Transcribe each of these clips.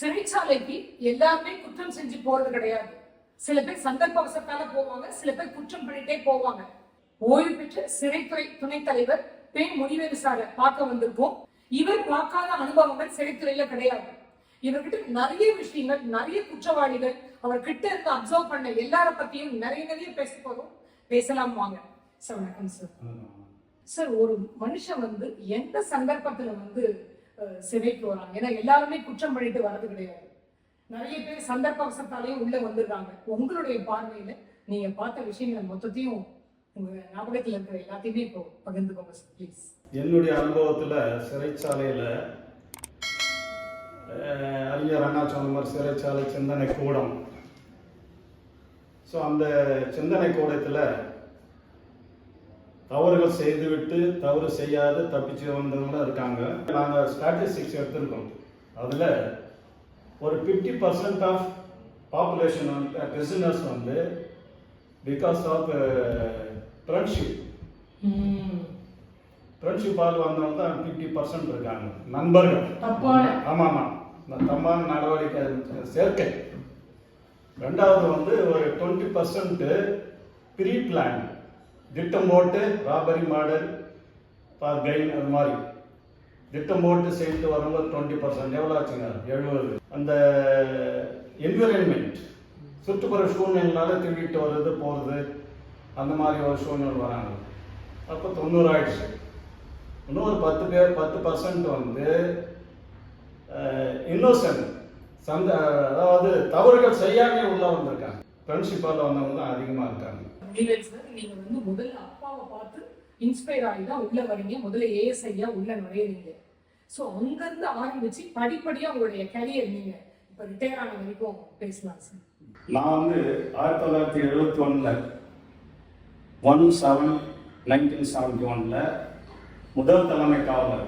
சிறைச்சாலைக்கு எல்லாருமே குற்றம் செஞ்சு போறது கிடையாது. சில பேர் சந்தர்ப்பவசத்தால போவாங்க சில பேர் குற்றம் பண்ணிட்டே போவாங்க. ஓய்வு பெற்ற சிறைத்துறை துணைத் தலைவர் பெண் முனிவேறு சாரை பார்க்க வந்திருக்கோம். இவர் பார்க்காத அனுபவங்கள் சிறைத்துறையில கிடையாது. இவர்கிட்ட நிறைய விஷயங்கள் நிறைய குற்றவாளிகள் அவர் கிட்ட இருந்து அப்சர்வ் பண்ண எல்லார பத்தியும் நிறைய நிறைய பேச போறோம். பேசலாம் வாங்க. சார் வணக்கம் சார். சார் ஒரு மனுஷன் வந்து எந்த சந்தர்ப்பத்துல வந்து சிறைக்கு வராங்க ஏன்னா எல்லாருமே குற்றம் பண்ணிட்டு வர்றது கிடையாது. நிறைய பேர் சந்தர்ப்பவசத்தாலையும் உள்ள வந்துடுறாங்க. உங்களுடைய பார்வையில நீங்க பார்த்த விஷயங்கள் மொத்தத்தையும் உங்க ஞாபகத்துல இருக்கிற எல்லாத்தையுமே இப்போ பகிர்ந்துக்கோங்க சார் ப்ளீஸ் என்னுடைய அனுபவத்துல சிறைச்சாலையில அறிஞர் அண்ணா சொன்ன மாதிரி சிறைச்சாலை சிந்தனை கூடம். ஸோ அந்த சிந்தனை கூடத்தில் தவறுகள் செய்துவிட்டு தவறு செய்யாது தப்பிச்சு வந்தவங்களும் இருக்காங்க. நாங்கள் ஸ்டாட்டிஸ்டிக்ஸ் எடுத்திருக்கோம். அதில் ஒரு ஃபிஃப்டி பர்சன்ட் ஆஃப் பாப்புலேஷன் வந்து பிரிசனர்ஸ் வந்து பிகாஸ் ஆஃப் ஃப்ரெண்ட்ஷிப் ஃப்ரெண்ட்ஷிப்பால் வந்தவங்க தான் ஃபிஃப்டி பர்சன்ட் இருக்காங்க. நண்பர்கள். ஆமாம். ஆமாம் தம்மான நடவடிக்கை சேர்க்கை. ரெண்டாவது வந்து ஒரு டுவெண்ட்டி பர்சன்ட்டு ப்ரீ பிளான் திட்டம் போட்டு ராபரி மாடல் ஃபார் கெயின் அது மாதிரி. திட்டம் போட்டு செய்துட்டு வரும்போது டுவெண்ட்டி பர்சன்ட் எவ்வளோ ஆச்சுங்க? எழுபது. அந்த என்விரான்மெண்ட் சுற்றுப்புற சூழ்நிலைனால திருடிட்டு வர்றது போகிறது அந்த மாதிரி ஒரு சூழ்நிலை வராங்க. அப்போ தொண்ணூறு ஆயிடுச்சு. இன்னொரு பத்து பேர் பத்து பர்சன்ட் வந்து இன்னோசன்ட் சந்த அதாவது தவறுகள் செய்யாமே உள்ள வந்திருக்காங்க. ஃப்ரெண்ட்ஷிப்பால் வந்தவங்க தான் அதிகமாக இருக்காங்க. முனிவேல் சார் நீங்க வந்து முதல்ல அப்பாவை பார்த்து இன்ஸ்பயர் ஆகி தான் உள்ள வரீங்க. முதல்ல ஏஎஸ் ஐயா உள்ள நுழையிறீங்க. ஸோ அங்கிருந்து ஆரம்பிச்சு படிப்படியா உங்களுடைய கரியர் நீங்க இப்ப ரிட்டையர் ஆன வரைக்கும் பேசலாம் சார் நான் வந்து ஆயிரத்தி தொள்ளாயிரத்தி எழுபத்தி ஒன்றில் ஒன் செவன் நைன்டீன் செவன்டி ஒன்ல முதல் தலைமை காவலர்.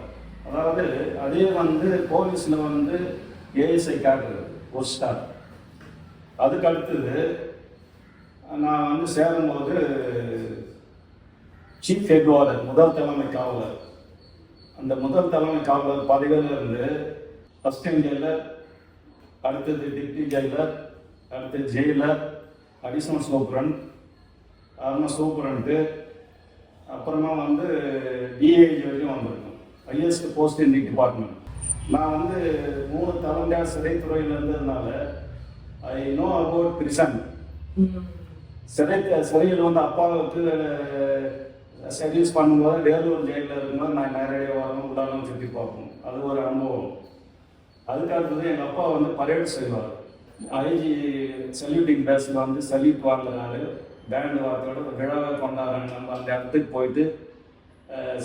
அதாவது அதே வந்து போலீஸில் வந்து ஏஎஸ்ஐ கேட்டது ஒரு ஸ்டார் அதுக்கு அடுத்தது நான் வந்து சேரும்போது சீஃப் ஹெட்வார்டர் முதல் தலைமை காவலர். அந்த முதல் தலைமை காவலர் பதவியில் இருந்து ஃபஸ்ட்டு ஜெயிலர் அடுத்தது டிப்டி ஜெயிலர் அடுத்து ஜெயிலர் அடிஷனல் சூப்பரண்ட் அப்புறமா சூப்பரண்ட்டு அப்புறமா வந்து டிஏஜி வரைக்கும் வந்திருக்கோம். Highest post in the department நான் வந்து மூணு தலைமையாக சிறைத்துறையில் இருந்ததுனால ஐ நோ அபவுட் பிரிசன் சிறை சிறையில் வந்து அப்பாவுக்கு சர்வீஸ் பண்ணும்போது வேலூர் ஜெயிலில் இருக்கும்போது நான் நேரடியாக வரணும் உடனும் சுற்றி பார்ப்போம் அது ஒரு அனுபவம். அதுக்கடுத்தது எங்கள் அப்பா வந்து பரேட் செய்வார். ஐஜி சல்யூட்டிங் பேஸில் வந்து சல்யூட் வாங்கினால பேண்ட் வார்த்தையோட விழாவை கொண்டாடுறாங்க நம்ம அந்த இடத்துக்கு போயிட்டு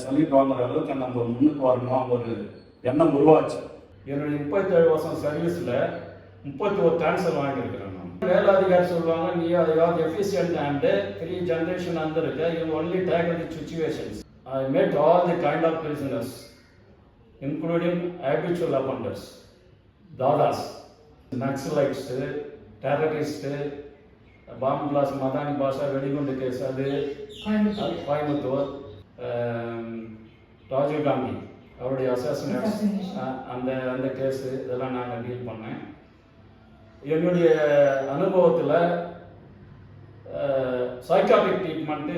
சல்யூட் வாங்குற அளவுக்கு நம்ம முன்னுக்கு வரணும். ஒரு எண்ணம் உருவாச்சு. என்னுடைய முப்பத்தேழு வருஷம் சர்வீஸில் முப்பத்தி ஒரு டிரான்ஸ்ஃபர் வாங்கியிருக்கிறேன் மேலதிகாரி சொல்லுவாங்க நீ அதாவது எஃபிஷியன்ட் அண்ட் த்ரீ ஜென்ரேஷன் வந்திருக்க you only tackle the situations I met all the kind of prisoners including habitual offenders, dadas, naxalites terrorist bomb blast Madani பாஷா வெடிகுண்டு கேஸ் அது கோயம்புத்தூர் ராஜீவ் காந்தி அவருடைய அசாசினேட் Assassination. அந்த அந்த கேஸு இதெல்லாம் நாங்கள் டீல் பண்ணேன். என்னுடைய அனுபவத்தில் psychiatric treatment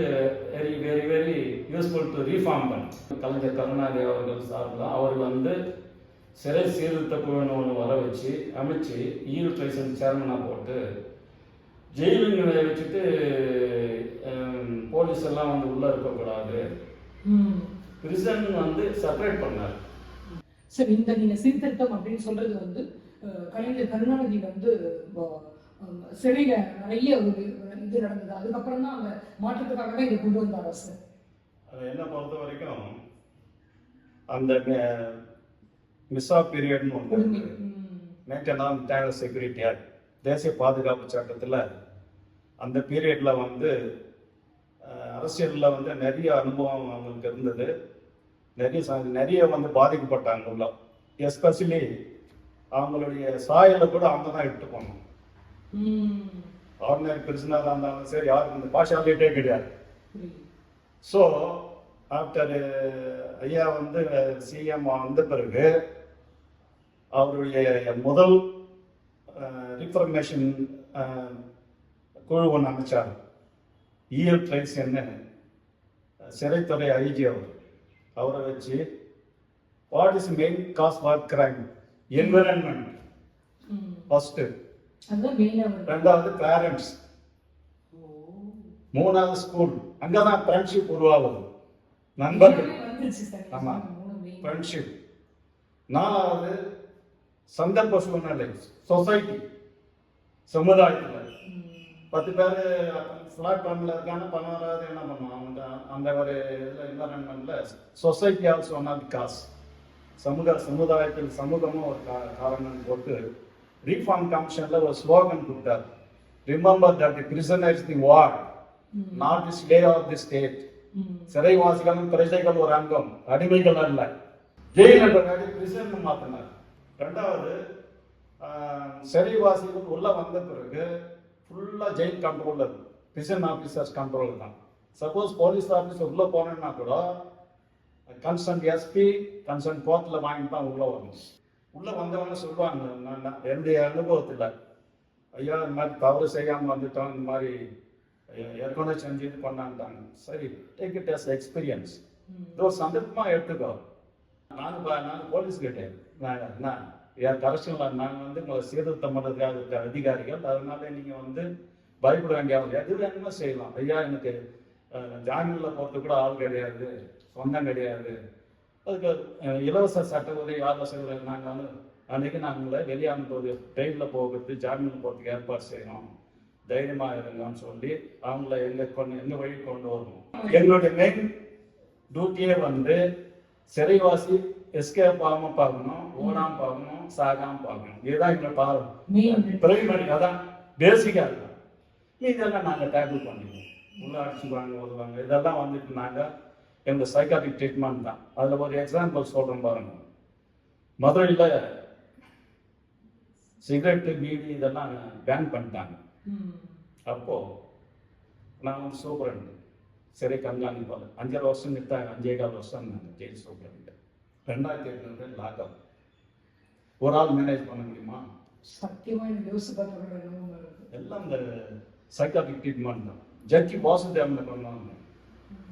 very very very useful to reform பண்ண. கலைஞர் கருணாநிதி அவர்கள் சார்பில் அவர் வந்து சிறை சீர்திருத்த குழுன்னு ஒன்று வர வச்சு அமைச்சு ஈல் ட்ரைசன் சேர்மனாக போட்டு ஜெயிலுங்களை வச்சுட்டு போலீஸ் எல்லாம் வந்து உள்ளே இருக்கக்கூடாது. பிரிசன் வந்து செப்பரேட் பண்ணார். சார் இந்த நீங்க சீர்திருத்தம் அப்படின்னு சொல்றது வந்து கலைஞர் கருணாநிதி வந்து சிறையில நிறைய ஒரு இது நடந்தது. அதுக்கப்புறம் தான் அந்த மாற்றத்துக்காக தான் இதை கொண்டு வந்தாரா சார்? அது என்ன பொறுத்த வரைக்கும் அந்த மிஸ்ஸா பீரியட்னு. ஒன்று. நேஷனல் நேஷனல் செக்யூரிட்டி ஆக்ட் தேசிய பாதுகாப்பு சட்டத்தில் அந்த பீரியடில் வந்து அரசியலில் வந்து நிறைய அனுபவம் அவங்களுக்கு இருந்தது. நிறைய நிறைய வந்து பாதிக்கப்பட்டாங்க உள்ள. எஸ்பெஷலி அவங்களுடைய சாயலை கூட அவங்க தான் எடுத்து போகணும். ஆர்டினரி பிரிசனராக இருந்தாலும் சரி யாருக்கு இந்த பார்ஷாலிட்டே கிடையாது. ஸோ ஆஃப்டர் ஐயா வந்து சிஎம் வந்த பிறகு அவருடைய முதல் ரிஃபர்மேஷன் குழு ஒன்று அமைச்சார். இஎல் ட்ரைஸ் என்ன சிறைத்துறை ஐஜி அவர். அவரை வச்சு what is main cause for crime environment மெயினா வருது ரெண்டாவது பேரண்ட்ஸ் மூணாவது ஸ்கூல் அங்கே தான் ஃப்ரெண்ட்ஷிப் உருவாகுது. நண்பர்கள். ஆமா. ஃப்ரெண்ட்ஷிப் நாலாவது சந்தர்ப்ப சூழ்நிலை. சொசைட்டி சமுதாயத்தில். ம். பத்து பேர் பிளாட்ஃபார்மில் இருக்காங்க பணம் வராது என்ன பண்ணுவான்? அவங்க அந்த ஒரு இதில் என்வரன்மெண்ட்டில் சொசைட்டி ஆல்சோ ஆஃப் காஸ் சமூக சமுதாயத்தில் சமூகமும் ஒரு காரணம் போட்டு ரீஃபார்ம் கமிஷனில் ஒரு ஸ்லோகன் கொடுத்தார். Remember that the prisoners the ward ம். Not the slave of the state. சிறைவாசிகளும் பிரஜைகள் ஒரு அங்கம் அடிமைகள் அல்ல. ஜெயில் என்ற பிரிசன் மாத்தினார். ரெண்டாவது சிறைவாசிகள் உள்ள வந்த பிறகு ஃபுல்லா jail control prison officers control தான். சப்போஸ் போலீஸ் ஆபீசர் உள்ள போனேன்னா கூட கன்சர்ன் எஸ்பி கன்சர்ன் கோர்ட்ல வாங்கி தான் உள்ள வரணும். உள்ள வந்தவங்க சொல்லுவாங்க நான் என்னுடைய அனுபவத்தில் ஐயா இந்த மாதிரி தவறு செய்யாம வந்துட்டோம் இந்த மாதிரி ஏற்கனவே செஞ்சு இது பண்ணான்ட்டாங்க. சரி டேக் இட் as எக்ஸ்பீரியன்ஸ். இது ஒரு சந்தர்ப்பமா எடுத்துக்கோ. நான் ப- நான் போலீஸ் கேட்டேன். நான் நான் என் கரெக்ஷனில் நாங்கள் வந்து உங்களை சீர்திருத்தம் பண்ணுறதுக்காக இருக்க அதிகாரிகள் அதனால நீங்கள் வந்து பயப்பட வேண்டிய எது வேணுமோ செய்யலாம். ஐயா எனக்கு ஜாமீன்ல போகிறது கூட ஆள் கிடையாது. சொந்தம் கிடையாது. அதுக்கு இலவச சட்ட உதவி ஆலோசனை நாங்கள் வந்து அன்னைக்கு நாங்கள் வெளியே அனுப்புவது ட்ரெயினில் போகிறது ஜாமீன் போகிறதுக்கு ஏற்பாடு செய்யணும். தைரியமா இருங்கன்னு சொல்லி அவங்கள எங்க கொண்டு எங்க வழி கொண்டு வரணும் எங்களுடைய மெயின் டியூட்டியே வந்து சிறைவாசி எஸ்கேப் ஆகாம பார்க்கணும் ஓடாம பார்க்கணும் சாகாம பார்க்கணும். இதுதான் எங்களை Main. பிரைமரி அதான் பேசிக்கா இருக்கும். இதெல்லாம் நாங்க டேக்கிள் பண்ணிடுவோம். உள்ள அடிச்சுக்குவாங்க வருவாங்க இதெல்லாம் வந்துட்டு நாங்க எங்க சைக்காட்ரிக் ட்ரீட்மெண்ட் தான். அதுல ஒரு எக்ஸாம்பிள் சொல்றேன் பாருங்க. மதுரையில் சிகரெட்டு பீடி இதெல்லாம் பேன் பண்ணிட்டாங்க. ம். அப்போ நான் ஒரு சூப்பரண்ட். சிறை கண்காணிப்பாளர் அஞ்சரை வருஷம் நிறுத்தாங்க அஞ்சே கால் வருஷம் நான் ஜெயில் சூப்பரண்ட். ரெண்டாயிரத்தி எட்நூறு லாக்அப் ஒரு ஆள் மேனேஜ் பண்ண முடியுமா. எல்லாம் இந்த சைக்காட்ரிக் ட்ரீட்மெண்ட் தான். ஜட்ஜி வாசுதேவன் பண்ணுவாங்க?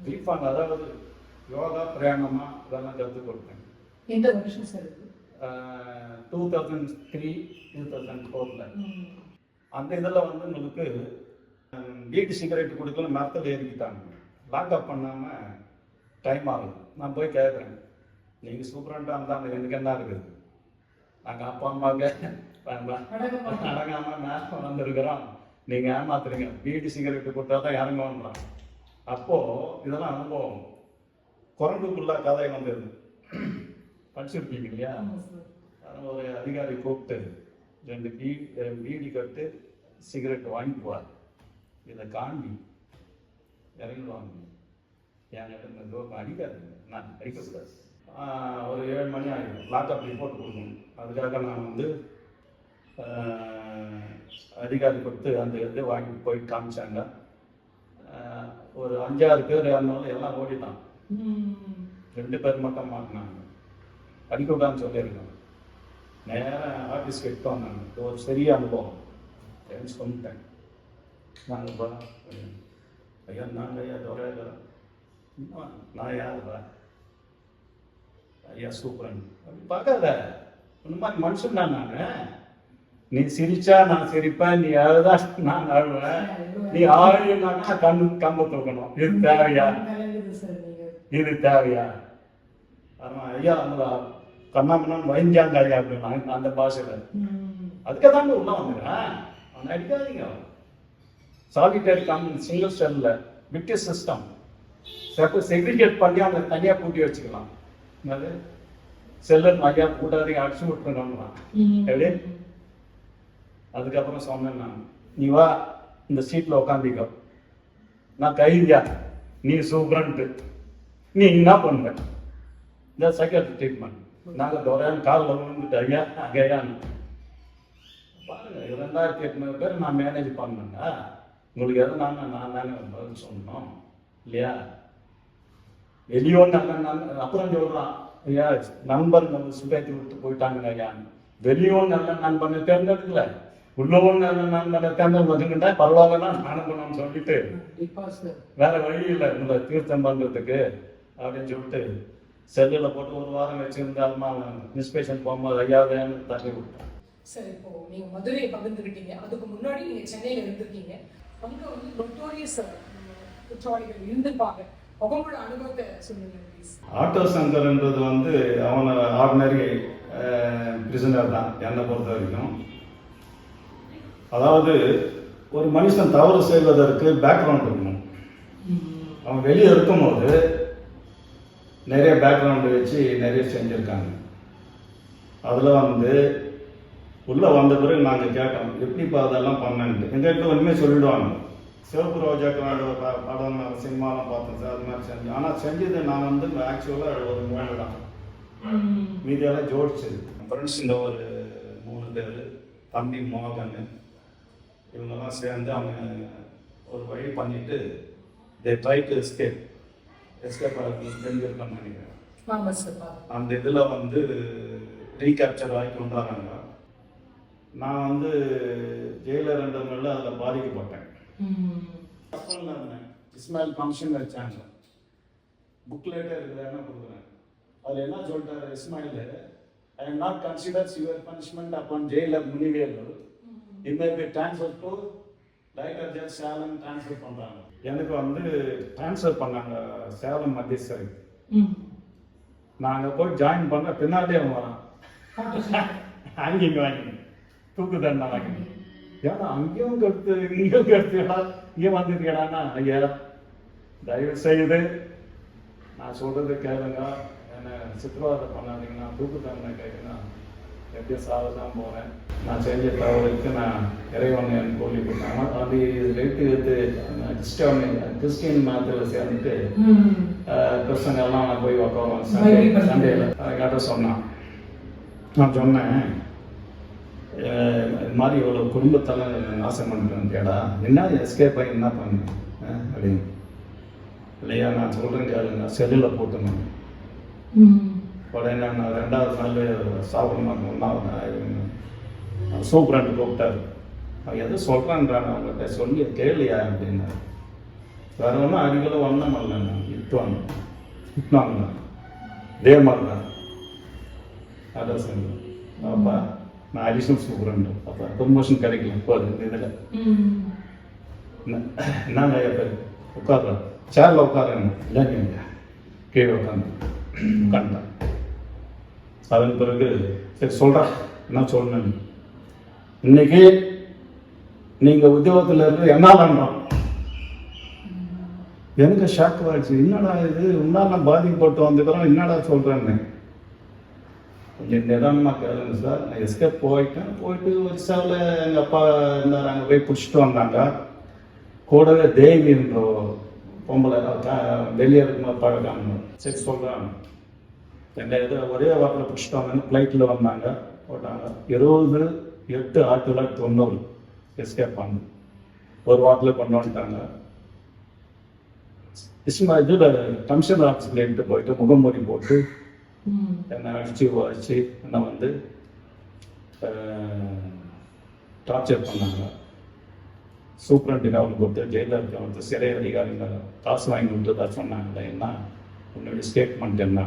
ரீஃபாண்ட் அதாவது யோகா பிரயாணமா இதெல்லாம் கற்றுக் கொடுத்தேன். எந்த வருஷம் sir two thousand three two thousand ஃபோரில். அந்த இதில் வந்து உங்களுக்கு வீட்டு சிகரெட் கொடுக்கல மரத்தில் ஏறிக்கிட்டாங்க. லாக்அப் பண்ணாமல் டைம் ஆகுது. நான் போய் கேட்குறேன். நீங்கள் சூப்பரண்டாக இருந்தாங்க எனக்கு என்ன இருக்குது? நாங்கள் அப்பா அம்மாவுக்கு அடங்கமா. அடங்காமல் மேலே வந்திருக்கிறோம். நீங்கள் ஏமாத்துறீங்க. வீட்டு சிகரெட் கொடுத்தா தான் இறங்குவோன்றான் அப்போது இதெல்லாம் அனுபவம். குரங்குக்குள்ள கதை வந்தது படிச்சிருப்பீங்க இல்லையா ஒரு அதிகாரி கூப்பிட்டு ரெண்டு பீ அஹ் பீடி கட்டு சிகரெட் வாங்கிக்குவார் இதை காண்பி இறங்கிடுவாங்க என்கிட்ட இந்த தூரம் அடிக்காதுங்க. நான் அடிக்கக்கூடாது. ஒரு ஏழு மணி ஆகிடும் லாக்அப் ரிப்போர்ட் கொடுக்கணும். அதுக்காக நான் வந்து அதிகாரி கொடுத்து அந்த இது வாங்கி போய் காமிச்சாங்க. ஒரு அஞ்சாறு பேர் இருந்தாலும் எல்லாம் ஓடிட்டான். ரெண்டு பேர் மட்டும் மாட்டினாங்க அடிக்கக்கூடாதுன்னு சொல்லியிருக்காங்க. நேராக ஆஃபீஸ்க்கு எடுத்து வந்தாங்க. ஒரு பெரிய அனுபவம். ஃப்ரெண்ட்ஸ் கொண்டுட்டேன் நாங்கள் பா ஐயா நாங்கள் ஐயா தோற நான் யாருப்பா ஐயா சூப்பரன். அப்படி பார்க்காத. இந்த மாதிரி மனுஷன் தான் நான். நீ சிரிச்சா நான் சிரிப்பேன் நீ அழுதா நான் அழுவேன். நீ ஆழினாக்கா கண் கம்ப தூக்கணும். இது தேவையா? இது தேவையா? ஆமா ஐயா அவங்கள கண்ணாமண்ணான்னு வைஞ்சாங்க ஐயா அப்படின்னா அந்த பாஷையில. அதுக்கு தாங்க உள்ள வந்துடுறேன் அவனை அடிக்காதீங்க. சாலிட்டரி கம் சிங்கிள் செல்ல விட்டு சிஸ்டம் செக்ரிகேட் பண்ணி அவங்க தனியாக பூட்டி வச்சுக்கலாம். என்னது? செல்லர் ஐயா கூட்டாதீங்க அடிச்சு விட்டுருக்காங்களா. எப்படி? அதுக்கப்புறம் சொன்னேன் நான் நீ வா இந்த சீட்டில் உட்காந்திக்கோ நான் கைதியா நீ சூப்பரன்ட்டு. நீ என்ன பண்ணுற இந்த சைக்காட்ரி ட்ரீட்மெண்ட் நாங்கள் தோறையான் காலில் விழுந்துட்டு ஐயா அகையான்னு பாருங்க இரண்டாயிரத்தி எட்நூறு பேர் நான் மேனேஜ் பண்ணேங்க உங்களுக்கு எதை நான் நான் தானே பதில் சொன்னோம் இல்லையா? வெளியோன்னு நல்ல அப்புறம் சொல்கிறான் ஐயா நண்பர் நம்ம சுபேத்தி விட்டு போயிட்டாங்க ஐயா. வெளியும் நல்ல நண்பனை தேர்ந்தெடுக்கல. உள்ளவும் நல்ல நண்பனை தேர்ந்தெடுக்கிட்டா பரவாயில்லன்னா நானும் பண்ணணும்னு சொல்லிட்டு வேற வழி இல்லை. உங்களை தீர்த்தம் பண்றதுக்கு அப்படின்னு சொல்லிட்டு செல்லில் போட்டு ஒரு வாரம் வச்சிருந்தாலுமா இன்ஸ்பெக்ஷன் போகும்போது ஐயாவது தள்ளி விட்டேன் சார் இப்போ நீங்க மதுரையை பகிர்ந்துக்கிட்டீங்க அதுக்கு முன்னாடி நீங்க சென்னையில இருந்திருக்கீங்க. அங்க வந்து நொட்டோரியஸ் குற்றவாளிகள் இருந்திருப்பாங்க. அவங்களோட அனுபவத்தை சொல்லுங்க ஆட்டோ சங்கர்ன்றது வந்து அவனை ஆர்டினரி பிரிசனர் தான் என்னை பொறுத்த வரைக்கும். அதாவது ஒரு மனுஷன் தவறு செய்வதற்கு பேக்ரவுண்ட் இருக்கணும். அவன் வெளியே இருக்கும்போது நிறைய பேக்ரவுண்டு வச்சு நிறைய செஞ்சுருக்காங்க. அதில் வந்து உள்ளே வந்த பிறகு நாங்கள் கேட்டோம் எப்படிப்பா அதெல்லாம் பண்ணேன்ட்டு. எங்கள்கிட்ட ஒன்றுமே சொல்லிடுவாங்க. சிவப்பு ரோஜா காடு ப- படம் சினிமாலாம் பார்த்தேன் சார் அது மாதிரி செஞ்சேன் ஆனால் செஞ்சது நான் வந்து ஆக்சுவலாக ஒரு மூணு தான். மீதியெல்லாம் ஜோடிச்சது ஃப்ரெண்ட்ஸ் இந்த ஒரு மூணு பேர் தம்பி மோகன். இவங்கெல்லாம் சேர்ந்து அவங்க ஒரு வழி பண்ணிட்டு they try to escape escape தெரிஞ்சிருக்கேன்னு நினைக்கிறேன். அந்த இதில் வந்து ரீகேப்சர் ஆகி கொண்டு வராங்க நான் வந்து ஜெயிலர்ன்றவங்கள அதில் பாதிக்கப்பட்டேன். இஸ்மாயில் ஃபங்க்ஷன் வச்சாங்க புக்லெட்டே இருக்குதுன்னா கொடுக்குறேன். அதில் என்ன சொல்லிட்டாரு Ismail I am not considers your punishment upon jailer Munivel. It may be transfer to director judge Salem transfer பண்ணுறாங்க எனக்கு வந்து ட்ரான்ஸ்ஃபர் பண்ணாங்க சேலம் மத்திய சிறை நாங்கள் போய் ஜாயின் பண்ண பின்னாடியே அவன் வரான். அங்கேயும் வாங்கி. தூக்கு தண்டனை வாங்கி. ஏன்னா அங்கேயும் கருத்து இங்கேயும் கருத்துடா இங்கே வந்துருக்கேடானா ஐயா தயவு செய்து நான் சொல்றது கேளுங்க. என்ன சித்திரவதை பண்ணாதீங்கன்னா தூக்கு தண்டனை கேட்குன்னா எப்படி சாக தான் போகிறேன் நான் செஞ்ச தவறுக்கு நான் இறைவனை என் கோழி கொடுத்தேன் அது ரேட்டு எடுத்து கிறிஸ்டியன் கிறிஸ்டியன் மதத்தில் சேர்ந்துட்டு பசங்க எல்லாம் போய் உட்காருவோம் சண்டே சண்டேல. கேட்ட சொன்னான். நான் சொன்னேன் இது மாதிரி இவ்வளோ குடும்பத்தெல்லாம் நாசம் பண்ணுறேன் கேடா என்ன எஸ்கேப் ஆகி என்ன பண்ணேன் அஹ் அப்படின்னு. இல்லையா நான் சொல்கிறேன் கேளுங்க. செல்லில் போட்டுனேன் உடனே நான் ரெண்டாவது நாள் சாப்பிடணும் ஒன்றாவது நாள் சூப்பரண்ட் கூப்பிட்டாரு. அவன் எதை சொல்கிறான்றான் அவங்ககிட்ட சொல்லி கேளியா? அப்படின்னாரு. வேற ஒன்றும் அடிக்கல ஒன்றும் நான். இட்டுவாங்க இட்டுவாங்க இதே மாதிரி தான் அதான் சொன்னேன் அப்பா நான் அடிஷனல் சூப்பரண்ட் அப்போ ப்ரொமோஷன் கிடைக்கல. இப்போ இந்த இதில். என்னங்க ஐயா பேர்? உட்கார்றேன் சேரில் உட்காருங்க. இல்லைங்க கீழே உட்காந்து உட்காந்துட்டேன் அதன் பிறகு சரி சொல்கிறேன் என்ன சொல்லணும் இன்னைக்கு நீங்கள் உத்தியோகத்தில் இருந்து என்ன பண்ணுறோம் எனக்கு ஷாக் ஆயிடுச்சு என்னடா இது? உன்னால பாதிக்கப்பட்டு வந்துக்கிறோம் என்னடா சொல்கிறேன்னு கொஞ்சம் நிதானமாக கேளுங்க சார். நான் எஸ்கேப் போயிட்டேன். போயிட்டு ஒரு சேவில் எங்கள் அப்பா இருந்தார். அங்கே போய் பிடிச்சிட்டு வந்தாங்க. கூடவே தேவின்ற பொம்பளை வெளியே இருக்கும்போது பழகாம சரி சொல்கிறாங்க எங்கள் இது ஒரே வாரத்தில் பிடிச்சிட்டு வந்தாங்க ஃப்ளைட்டில் வந்தாங்க. போட்டாங்க. இருபது எட்டு ஆயிரத்தி தொள்ளாயிரத்தி தொண்ணூறு எஸ்கேப் பண்ணு. ஒரு வாரத்தில் கொண்டு வந்துட்டாங்க. இஸ்மா இதில் கமிஷனர் ஆஃபீஸில் போயிட்டு முகமூடி போட்டு என்னை அடிச்சு வச்சு என்னை வந்து டார்ச்சர் பண்ணாங்க. சூப்பரண்ட்டுக்கு அவனுக்கு கொடுத்து ஜெயிலருக்கு வந்து சிறை அதிகாரிங்க காசு வாங்கி கொடுத்ததா சொன்னாங்க என்ன? உன்னுடைய ஸ்டேட்மெண்ட் என்ன?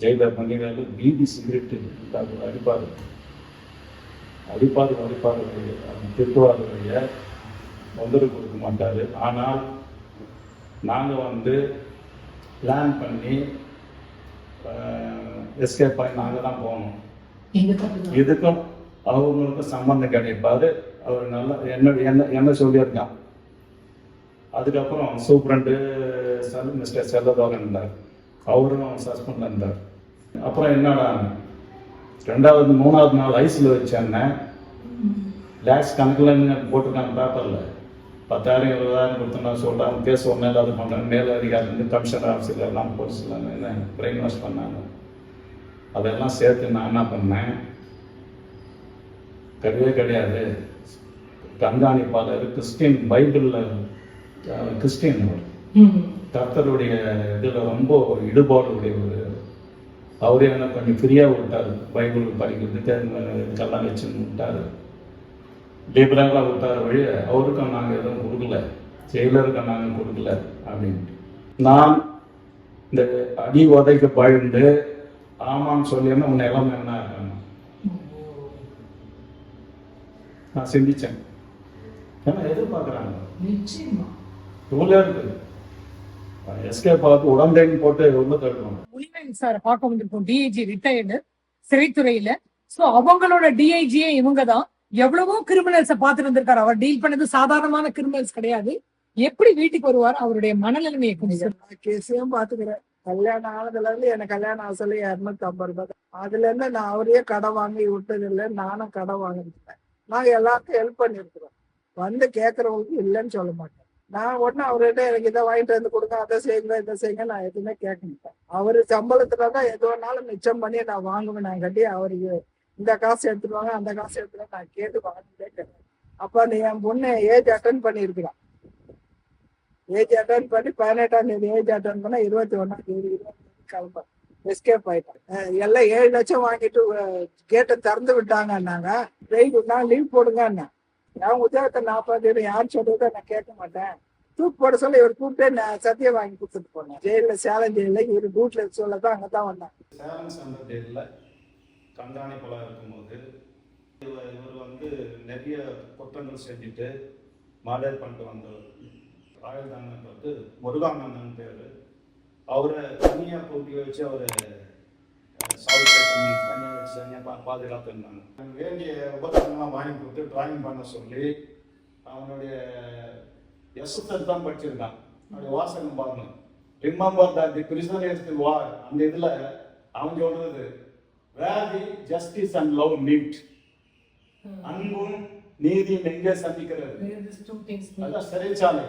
ஜெயிலர் பண்ணிகள் பீடி சிகரெட்டு அடிப்பார். அடிப்பார் அடிப்பார். திட்டுவார் தொந்தரவு கொடுக்க மாட்டார். ஆனால் நாங்கள் வந்து பிளான் பண்ணி எஸ்கேப் ஆகி நாங்கள் தான் தப்பு இதுக்கும் அவங்களுக்கும் சம்பந்தம் கிடைப்பாரு. அவர் நல்லா என்ன என்ன என்ன சொல்லியிருக்கான். அதுக்கப்புறம் சூப்பரண்டு செல் மிஸ்டர் செல்லதோகன் இருந்தார். அவரும் சஸ்பெண்ட் இருந்தார். அப்புறம் என்னடா? ரெண்டாவது மூணாவது நாள் ஐஸில் வச்சேன்னே லேக்ஸ் கணக்கில் போட்டிருக்காங்க பேப்பரில் பத்தாயிரம் இருபதாயிரம் கொடுத்தோம்னா சொல்கிறாங்க கேஸ் ஒன்றும் ஏதாவது பண்ணுறாங்க மேல் வந்து கமிஷனர் ஆஃபீஸில் எல்லாம் போலீஸில் என்ன பிரெயின் வாஷ் பண்ணாங்க. அதெல்லாம் சேர்த்து நான் என்ன பண்ணேன்? கிடையவே கிடையாது. கண்காணிப்பாளர் கிறிஸ்டின் பைபிளில் கிறிஸ்டின் அவர். கர்த்தருடைய இதில் ரொம்ப ஈடுபாடு உடைய ஒரு அவரே என்ன பண்ணி ஃப்ரீயாக விட்டார். பைபிள் படிக்கிறதுக்கு இதுக்கெல்லாம் வச்சு விட்டார். லிபரலாக விட்டார் வழி அவருக்கும் நாங்கள் எதுவும் கொடுக்கல. செயலருக்கும் நாங்கள் கொடுக்கல அப்படின்ட்டு. நான் இந்த அடி உதைக்கு பயந்து ஆமான்னு சொல்லியிருந்தா உன்னை எல்லாம் என்ன இருக்காங்க நான் சிந்திச்சேன். ஏன்னா எதிர்பார்க்குறாங்க? நிச்சயமா. இவ்வளோ இருக்குது எஸ்கே பார்த்து உடம்பேன்னு போட்டு உள்ள தடுக்கணும். முனிவேல் சார் பார்க்க வந்திருக்கோம். DIG retired சிறைத்துறையில. சோ அவங்களோட டிஐஜியே இவங்க தான் எவ்வளவோ கிரிமினல்ஸ இருந்திருக்காரு அவர் டீல் பண்ணது சாதாரணமான கிரிமினல்ஸ் கிடையாது. எப்படி வீட்டுக்கு வருவார்? அவருடைய மனநிலைமையை கொஞ்சம் கேஸையும் பாத்துக்கிறேன் கல்யாணம் ஆனதுல இருந்து எனக்கு கல்யாணம் ஆக சொல்லி இருநூத்தி ஐம்பது ரூபாய். அதுல இருந்து நான் அவரையே கடன் வாங்கி விட்டது இல்லை நானும் கடன் வாங்கிருக்கேன் நான் எல்லாருக்கும் ஹெல்ப் பண்ணிருக்கிறேன் வந்து கேட்கறவங்களுக்கு இல்லைன்னு சொல்ல மாட்டேன் நான் உடனே அவர்கிட்ட எனக்கு இதை வாங்கிட்டு வந்து கொடுங்க அதை செய்யுங்க இதை செய்யுங்க நான் எதுவுமே கேட்க மாட்டேன். அவரு சம்பளத்துல தான் எது வேணாலும் மிச்சம் பண்ணி நான் வாங்குவேன் நான் கட்டி அவருக்கு இந்த காசு எடுத்துருவாங்க அந்த காசு எடுத்துருவாங்க நான் கேட்டு வாங்கிட்டே கேட்டேன் அப்ப நீ என் பொண்ணு ஏஜ் அட்டன் பண்ணியிருக்கிறான். ஏஜ் அட்டன் பண்ணி பதினெட்டாம் தேதி ஏஜ் அட்டன் பண்ணா இருபத்தி ஒன்னாம் தேதி இருபத்தி கிளம்ப எஸ்கேப் ஆயிட்டான் எல்லாம் ஏழு லட்சம் வாங்கிட்டு கேட்டை திறந்து விட்டாங்கன்னாங்க. வெயில் நான் லீவ் போடுங்கன்னு என் உத்தியோகத்தை நாற்பது யார் சொல்றதை நான் கேட்க மாட்டேன். தூக்கு போட சொல்ல இவர் கூப்பிட்டு நான் சத்தியம் வாங்கி கொடுத்துட்டு போனேன். ஜெயில சேலம் ஜெயில இவர் வீட்டில் சொல்ல தான் அங்கே தான் வந்தேன். சேலம் சென்டர் ஜெயிலில் கண்காணிப்பெல்லாம் இருக்கும்போது இவர் இவர் வந்து நிறைய குற்றங்கள் செஞ்சுட்டு மர்டர் பண்ணிட்டு வந்தவர். ராயல் தண்டனை வந்து முருகானந்தன் பேர். அவரை தனியாக கூட்டி வச்சு அவர் சால்வ் பண்ணி தனியாக வச்சு பாதுகாத்து இருந்தாங்க வேண்டிய உபகரணங்கள்லாம் வாங்கி கொடுத்து டிராயிங் பண்ண சொல்லி அவனுடைய எஸ்எஸ்எல் தான் படிச்சிருக்கான். அவனுடைய வாசகம் பாருங்க. Remember that the prisoners the war. அந்த இதுல அவன் சொல்றது where the justice and love meet அன்பும் நீதியும் எங்கே சந்திக்கிறது. அதான் சிறைச்சாலை.